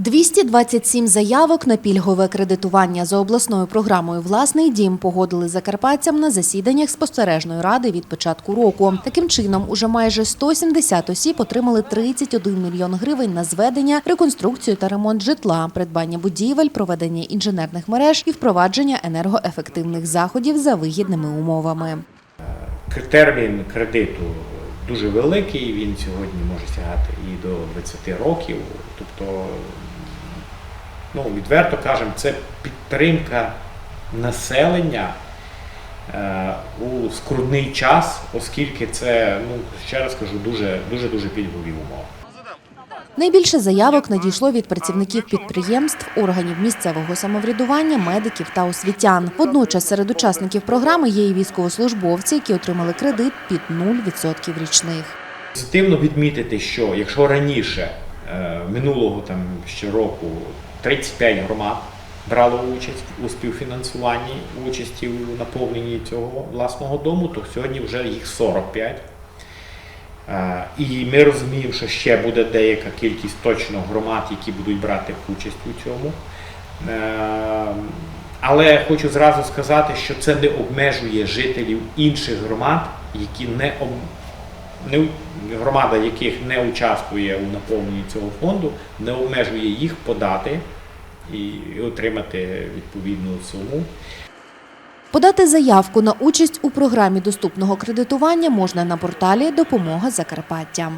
227 заявок на пільгове кредитування за обласною програмою Власний дім погодили закарпатцям на засіданнях спостережної ради від початку року. Таким чином, уже майже 170 осіб отримали 31 мільйон гривень на зведення, реконструкцію та ремонт житла, придбання будівель, проведення інженерних мереж і впровадження енергоефективних заходів за вигідними умовами. Термін кредиту дуже великий, він сьогодні може сягати і до 20 років. Тобто, ну, відверто кажемо, це підтримка населення е, у скрутний час, оскільки це, ну, ще раз кажу, дуже дуже дуже пільгові умови. Найбільше заявок надійшло від працівників підприємств, органів місцевого самоврядування, медиків та освітян. Водночас серед учасників програми є і військовослужбовці, які отримали кредит під 0% річних. Позитивно відмітити, що якщо раніше минулого там ще року 35 громад брало участь у співфінансуванні участі у наповненні цього власного дому, то сьогодні вже їх 45. Е, І ми розуміємо, що ще буде деяка кількість точно громад, які будуть брати участь у цьому. Е, Але хочу зразу сказати, що це не обмежує жителів інших громад, які не, громада яких не участвує у наповненні цього фонду, не обмежує їх подати і отримати відповідну суму. Подати заявку на участь у програмі доступного кредитування можна на порталі Допомога Закарпаття.